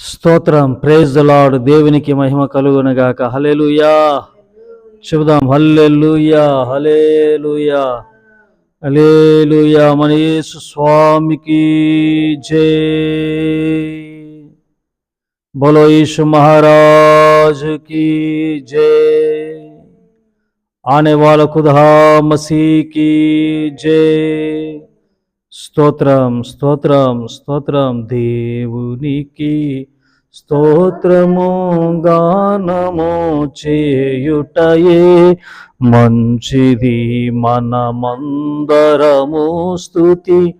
స్తోత్రం praise the lord దేవునికి మహిమ కలుగునగాక హల్లెలూయా చెబుదాం హల్లెలూయా హల్లెలూయా హల్లెలూయా మన యేసు స్వామికి జై బోలో యేసు महाराज की जय आने वाला खुदा मसीह की जय స్తోత్రం స్తోత్రం స్తోత్రం దేవునికి. స్తోత్రము గానము చేయుటయే మంచిది మనమందరము. స్థుతి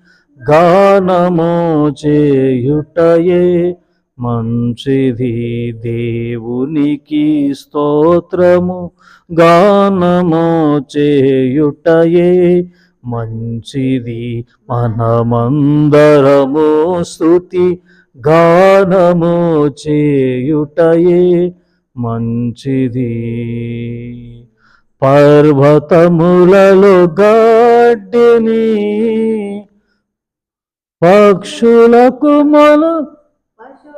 గానము చేయుటయే మంచిది దేవునికి. స్తోత్రము గానము చేయుటయే మంచిది మనమందరము స్థుతి గానము చేయుటయే మంచిది. పర్వతములలో గడ్డిని పక్షులకు మన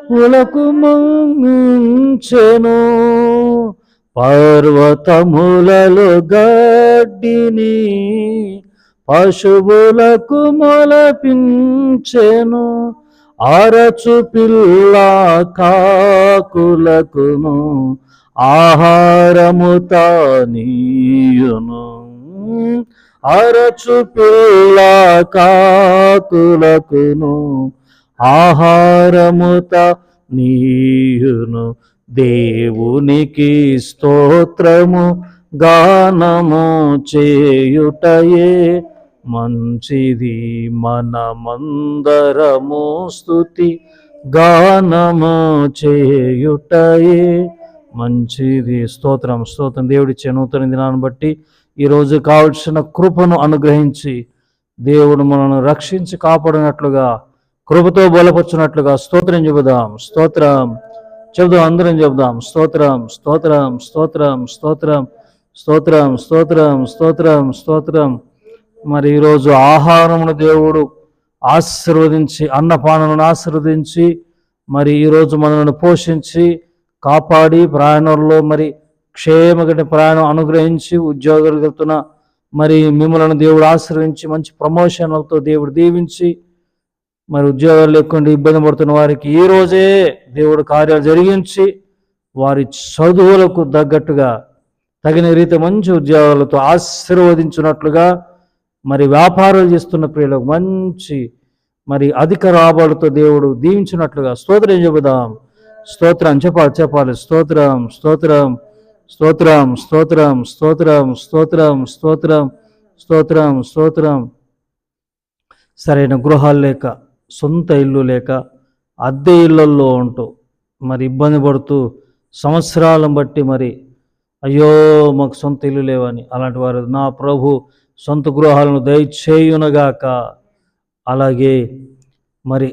పులకు మంచెను పర్వతములలో గడ్డిని పశువులకు మొలపించెను అరచు పిల్ల కాకులకును ఆహారము తానీయును. అరచు పిల్ల కాకులకును ఆహారముత నీయును దేవునికి స్తోత్రము గానము చేయుటయే మంచిది మనమందరము స్తుతి. గానము చేయుటయే మంచిది. స్తోత్రం స్తోత్రం. దేవుడిచ్చే నూతన దినాన్ని బట్టి ఈరోజు కావలసిన కృపను అనుగ్రహించి దేవుడు మనను రక్షించి కాపాడినట్లుగా కృపతో బలపరిచినట్లుగా స్తోత్రం చెబుదాం. స్తోత్రం. చెబుదాం అందరం చెబుదాం. స్తోత్రం స్తోత్రం స్తోత్రం స్తోత్రం. స్తోత్రం స్తోత్రం స్తోత్రం స్తోత్రం. మరి ఈరోజు ఆహారమును దేవుడు ఆశీర్వదించి అన్నపానమును ఆశీర్వదించి మరి ఈరోజు మనల్ని పోషించి కాపాడి ప్రయాణంలో మరి క్షేమగటి ప్రయాణం అనుగ్రహించి ఉద్యోగాలు వెళ్తున్న మరి మిమ్మల్ని దేవుడు ఆశ్రయించి మంచి ప్రమోషన్లతో దేవుడు దీవించి మరి ఉద్యోగాలు లేకుండా ఇబ్బంది పడుతున్న వారికి ఈ రోజే దేవుడు కార్యాలు జరిగించి వారి చదువులకు తగ్గట్టుగా తగిన రీతి మంచి ఉద్యోగాలతో ఆశీర్వదించినట్లుగా మరి వ్యాపారాలు చేస్తున్న ప్రియులకు మంచి మరి అధిక లాభాలతో దేవుడు దీవించినట్లుగా స్తోత్రం చెబుదాం. స్తోత్రం చెప్పాలి చెప్పాలి. స్తోత్రం స్తోత్రం స్తోత్రం స్తోత్రం స్తోత్రం స్తోత్రం స్తోత్రం స్తోత్రం స్తోత్రం. సరైన గృహాలు లేక సొంత ఇల్లు లేక అద్దె ఇళ్ళల్లో ఉంటూ మరి ఇబ్బంది పడుతూ సంవత్సరాలను బట్టి మరి అయ్యో మాకు సొంత ఇల్లు లేవని. అలాంటి వారు నా ప్రభు సొంత గృహాలను దయచేయునగాక. అలాగే మరి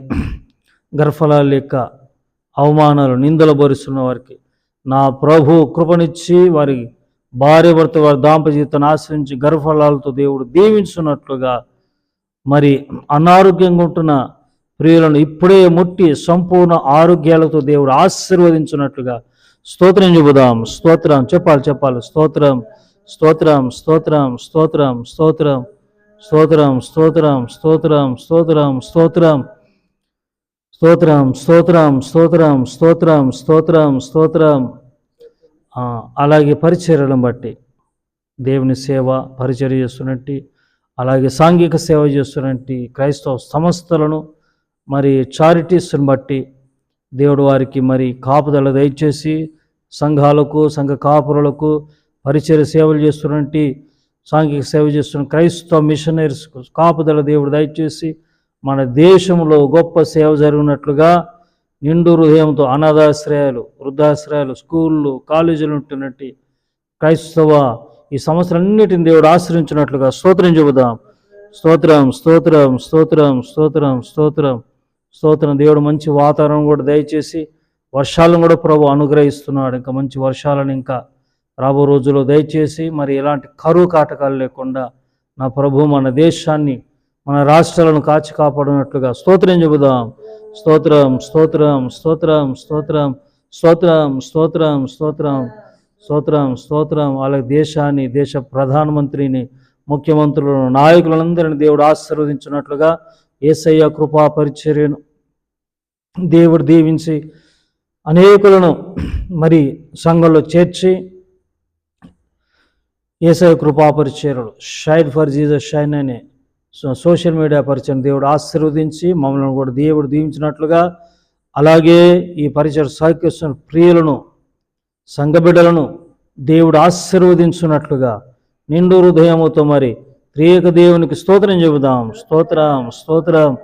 గర్ఫలాల యొక్క అవమానాలు నిందలు భరిస్తున్న వారికి నా ప్రభు కృపనిచ్చి వారి భార్య భర్త వారి దాంపత్య జీవితాన్ని ఆశ్రయించి గర్భఫలాలతో దేవుడు దీవించున్నట్లుగా మరి అనారోగ్యంగా ఉంటున్న ప్రియులను ఇప్పుడే ముట్టి సంపూర్ణ ఆరోగ్యాలతో దేవుడు ఆశీర్వదించినట్లుగా స్తోత్రం చెబుదాం స్తోత్రం చెప్పాలి చెప్పాలి స్తోత్రం స్తోత్రం స్తోత్రం స్తోత్రం స్తోత్రం స్తోత్రం స్తోత్రం స్తోత్రం స్తోత్రం స్తోత్రం స్తోత్రం స్తోత్రం స్తోత్రం స్తోత్రం స్తోత్రం స్తోత్రం అలాగే పరిచర్యలను బట్టి దేవుని సేవ పరిచర్య చేస్తున్నట్టు అలాగే సాంఘిక సేవ చేస్తున్నట్టు క్రైస్తవ సంస్థలను మరి చారిటీస్ని బట్టి దేవుడు వారికి మరి కాపుదల దయచేసి సంఘాలకు సంఘ కాపురులకు పరిచయ సేవలు చేస్తున్నటువంటి సాంఘిక సేవ చేస్తున్న క్రైస్తవ మిషనరీస్ కాపుదల దేవుడు దయచేసి మన దేశంలో గొప్ప సేవ జరిగినట్లుగా నిండు హృదయంతో అనాథాశ్రయాలు వృద్ధాశ్రయాలు స్కూళ్ళు కాలేజీలు ఉంటున్నట్టు క్రైస్తవ ఈ సంవత్సరాన్నిటిని దేవుడు ఆశ్రయించినట్లుగా స్తోత్రం చెబుదాం. స్తోత్రం స్తోత్రం స్తోత్రం స్తోత్రం స్తోత్రం. స్తోత్రం. దేవుడు మంచి వాతావరణం కూడా దయచేసి వర్షాలను కూడా ప్రభు అనుగ్రహిస్తున్నాడు. ఇంకా మంచి వర్షాలను ఇంకా రాబో రోజుల్లో దయచేసి మరి ఎలాంటి కరువు కాటకాలు లేకుండా నా ప్రభు మన దేశాన్ని మన రాష్ట్రాలను కాచి కాపాడినట్లుగా స్తోత్రం చెబుదాం. స్తోత్రం స్తోత్రం స్తోత్రం స్తోత్రం స్తోత్రం స్తోత్రం స్తోత్రం స్తోత్రం స్తోత్రం. వాళ్ళ దేశాన్ని దేశ ప్రధానమంత్రిని ముఖ్యమంత్రులను నాయకులందరిని దేవుడు ఆశీర్వదించినట్లుగా ఏసయ్య కృపా పరిచర్యను దేవుడు దీవించి అనేకులను మరి సంఘంలో చేర్చి ఏసఐ కృపా పరిచయలు షైన్ ఫర్ జీజస్ షైన్ అనే సో- సోషల్ మీడియా పరిచయం దేవుడు ఆశీర్వదించి మమ్మల్ని కూడా దేవుడు దీవించినట్లుగా అలాగే ఈ పరిచయ సహకరిస్తున్న ప్రియులను సంఘబిడ్డలను దేవుడు ఆశీర్వదించున్నట్లుగా నిండు హృదయముతో మరి త్రియక దేవునికి స్తోత్రం చెబుదాం. స్తోత్రం స్తోత్రం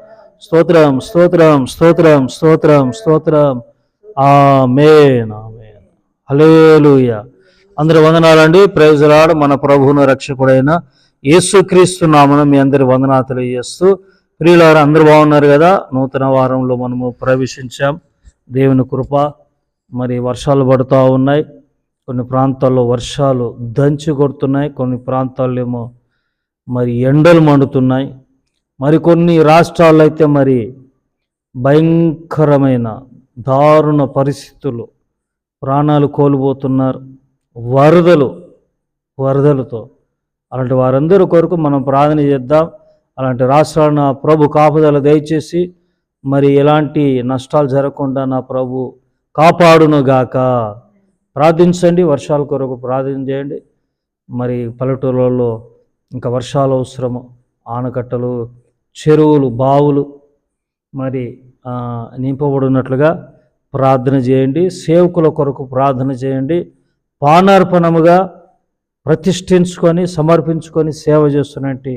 స్తోత్రం స్తోత్రం స్తోత్రం స్తోత్రం స్తోత్రం. ఆ ఆమేన్. హల్లెలూయా. అందరి వందనాలండి ప్రైజ్ రాడు మన ప్రభువును రక్షకుడైన యేసుక్రీస్తు నామన మీ అందరి వందనాలు తెలియజేస్తూ ప్రియులారు అందరు బాగున్నారు కదా? నూతన వారంలో మనము ప్రవేశించాం. దేవుని కృప మరి వర్షాలు పడుతూ ఉన్నాయి. కొన్ని ప్రాంతాల్లో వర్షాలు దంచి కొడుతున్నాయి. కొన్ని ప్రాంతాల్లో ఏమో మరి ఎండలు మండుతున్నాయి. మరికొన్ని రాష్ట్రాల్లో అయితే మరి భయంకరమైన దారుణ పరిస్థితులు ప్రాణాలు కోల్పోతున్నారు. వరదలు వరదలతో. అలాంటి వారందరి కొరకు మనం ప్రార్థన చేద్దాం. అలాంటి రాష్ట్రాలను నా ప్రభు కాపుదల దయచేసి మరి ఎలాంటి నష్టాలు జరగకుండా నా ప్రభు కాపాడునుగాక ప్రార్థించండి వర్షాల కొరకు ప్రార్థన చేయండి. మరి పల్లెటూళ్ళలో ఇంకా వర్షాలు అవసరము ఆనకట్టలు చెరువులు బావులు మరి నింపబడినట్లుగా ప్రార్థన చేయండి. సేవకుల కొరకు ప్రార్థన చేయండి. పానార్పణముగా ప్రతిష్ఠించుకొని సమర్పించుకొని సేవ చేస్తున్నట్టు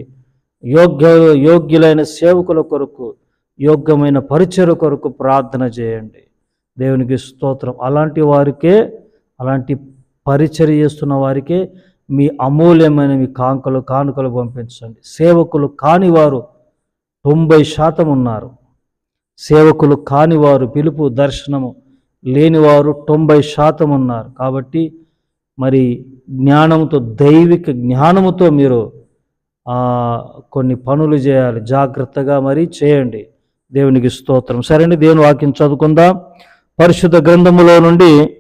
యోగ్య యోగ్యులైన సేవకుల కొరకు యోగ్యమైన పరిచయ కొరకు ప్రార్థన చేయండి. దేవునికి స్తోత్రం. అలాంటి వారికే అలాంటి పరిచర్య చేస్తున్న వారికే మీ అమూల్యమైన మీ కాంకలు కానుకలు పంపించండి. సేవకులు కానివారు తొంభై శాతం ఉన్నారు. సేవకులు కానివారు పిలుపు దర్శనము లేనివారు తొంభై శాతం ఉన్నారు. కాబట్టి మరి జ్ఞానంతో దైవిక జ్ఞానముతో మీరు కొన్ని పనులు చేయాలి. జాగ్రత్తగా మరి చేయండి. దేవునికి స్తోత్రం. సరే అండి దేవుని వాక్యం చదువుకుందాం. పరిశుద్ధ గ్రంథములో నుండి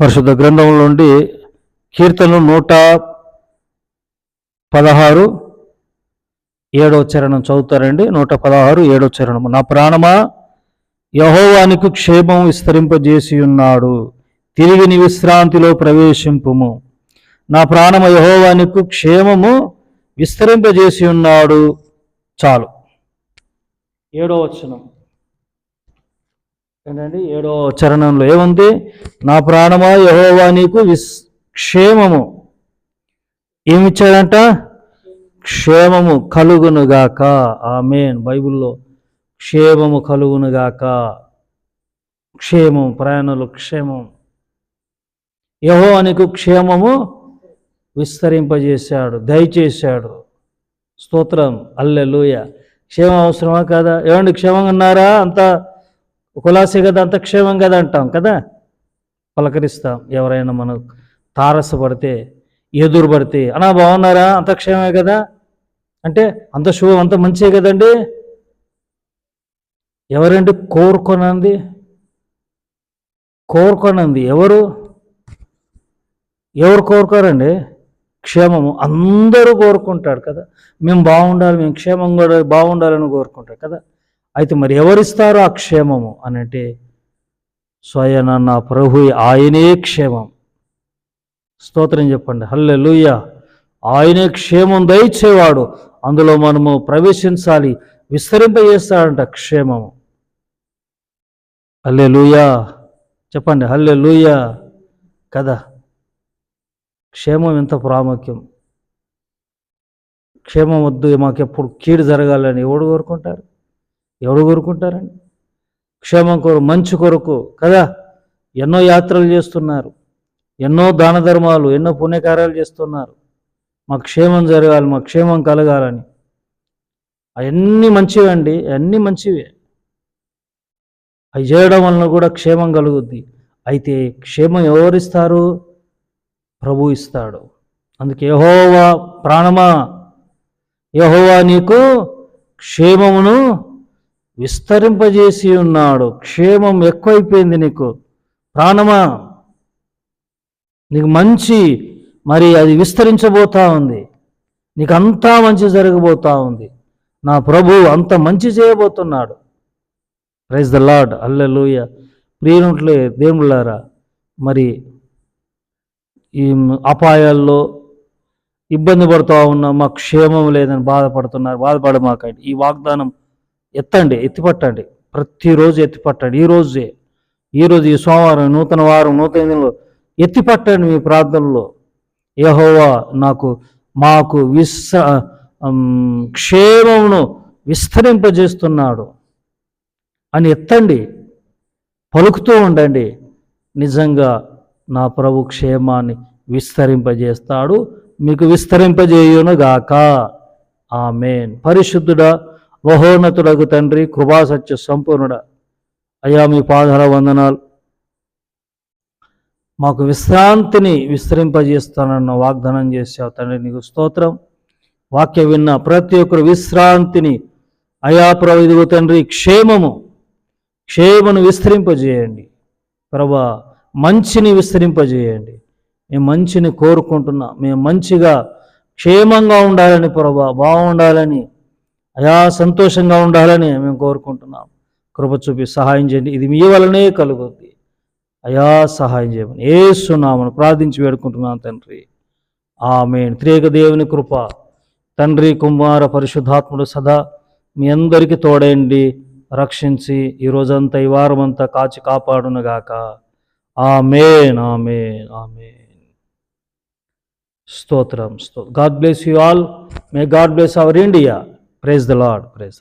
పరిశుద్ధ గ్రంథం నుండి కీర్తనలు నూట పదహారు ఏడో చరణం చదువుతారండి. నూట పదహారు ఏడో చరణము నా ప్రాణమా యహోవానికి క్షేమం విస్తరింపజేసి ఉన్నాడు. తిరిగి నీ విశ్రాంతిలో ప్రవేశింపుము. నా ప్రాణమ యహోవానికి క్షేమము విస్తరింపజేసి ఉన్నాడు. చాలు. ఏడో వచనం. ఏంటండి ఏడో చరణంలో ఏముంది? నా ప్రాణమా యహోవా నీకు విస్ క్షేమము ఏమిచ్చాడంట? క్షేమము కలుగునుగాక ఆమెన్. బైబిల్లో క్షేమము కలుగునుగాక క్షేమం ప్రయాణాలు క్షేమం. యహో నీకు క్షేమము విస్తరింపజేశాడు దయచేశాడు. స్తోత్రం. అల్లెలుయ క్షేమం అవసరమా కదా? ఏమండి క్షేమంగా ఉన్నారా? అంతా కులాసే కదా అంతక్షేమం కదా అంటాం కదా? పలకరిస్తాం. ఎవరైనా మనకు తారసపడితే ఎదురు పడితే అనా బాగున్నారా అంతక్షేమే కదా? అంటే అంత శుభం అంత మంచిదే కదండి? ఎవరండి? కోరుకొనంది. కోరుకొనంది ఎవరు? ఎవరు కోరుకోరండి? క్షేమము. అందరూ కోరుకుంటాడు కదా. మేము బాగుండాలి మేము క్షేమంగా బాగుండాలని కోరుకుంటారు కదా. అయితే మరి ఎవరిస్తారు ఆ క్షేమము అని అంటే స్వయన నా ప్రభు ఆయనే క్షేమం. స్తోత్రం చెప్పండి. హల్లెలూయ. ఆయనే క్షేమం దయచేవాడు. అందులో మనము ప్రవేశించాలి. విస్తరింపజేస్తాడంట క్షేమము. హల్లెలూయా. చెప్పండి. హల్లెలూయా. కదా. క్షేమం ఎంత ప్రాముఖ్యం. క్షేమం వద్దు మాకెప్పుడు కీడు జరగాలని ఎవడు కోరుకుంటారు? ఎవడు కోరుకుంటారండి? క్షేమం కొరకు మంచి కొరకు కదా? ఎన్నో యాత్రలు చేస్తున్నారు. ఎన్నో దాన ధర్మాలు ఎన్నో పుణ్యకార్యాలు చేస్తున్నారు. మా క్షేమం జరగాలి మా క్షేమం కలగాలని. అవన్నీ మంచివే అండి అన్నీ మంచివే. అవి చేయడం వలన కూడా క్షేమం కలుగుద్ది. అయితే క్షేమం ఎవరిస్తారు? ప్రభు ఇస్తాడు. అందుకే యహోవా ప్రాణమా? యహోవా నీకు క్షేమమును విస్తరింపజేసి ఉన్నాడు. క్షేమం ఎక్కువైపోయింది నీకు. ప్రాణమా? నీకు మంచి మరి అది విస్తరించబోతా ఉంది. నీకు అంతా మంచి జరగబోతా ఉంది. నా ప్రభు అంత మంచి చేయబోతున్నాడు. ప్రైజ్ ద లాడ్ అల్లెలుయ ప్రియునుట్లే దేవుళ్ళారా మరి ఈ అపాయాల్లో ఇబ్బంది పడుతూ ఉన్నా మాకు క్షేమం లేదని బాధపడుతున్నారు. బాధపడమాకండి. ఈ వాగ్దానం ఎత్తండి ఎత్తిపట్టండి. ప్రతిరోజు ఎత్తిపట్టండి. ఈ రోజే ఈరోజు ఈ సోమవారం నూతన వారం నూతన దినంలో ఎత్తిపట్టండి మీ ప్రార్థనలో. యహోవా నాకు మాకు విశ్ర క్షేమమును విస్తరింపజేస్తున్నాడు. అని ఎత్తండి పలుకుతూ ఉండండి. నిజంగా నా ప్రభు క్షేమాన్ని విస్తరింపజేస్తాడు. మీకు విస్తరింపజేయునుగాక. ఆమెన్. పరిశుద్ధుడా మహోన్నతుడకు తండ్రి కృపాసత్య సంపూర్ణుడ. అయ్యా మీ పాదాల వందనాలు. మాకు విశ్రాంతిని విస్తరింపజేస్తానన్న వాగ్దానం చేశావు తండ్రి నీకు స్తోత్రం. వాక్య విన్న ప్రతి ఒక్కరు విశ్రాంతిని. అయా ప్రభు తండ్రి క్షేమము. క్షేమను విస్తరింపజేయండి. ప్రభా మంచిని విస్తరింపజేయండి. మేము మంచిని కోరుకుంటున్నాం. మేము మంచిగా క్షేమంగా ఉండాలని ప్రభా బాగుండాలని అయా సంతోషంగా ఉండాలని మేము కోరుకుంటున్నాం. కృప చూపి సహాయం చేయండి. ఇది మీ వలనే కలుగుద్ది. అయా సహాయం చేయమని. ఏసునామను ప్రార్థించి వేడుకుంటున్నాను తండ్రి. ఆమె త్రేక దేవుని కృప. తండ్రి కుమార పరిశుద్ధాత్ముడు సదా మీ అందరికీ తోడండి రక్షించి ఈ రోజంతా ఈ వారమంతా కాచి కాపాడునుగాక. ఆమెన్. ఆమెన్. ఆమెన్. స్తోత్రం. స్తోత్రం God bless you all. May God bless our India. Praise the Lord praise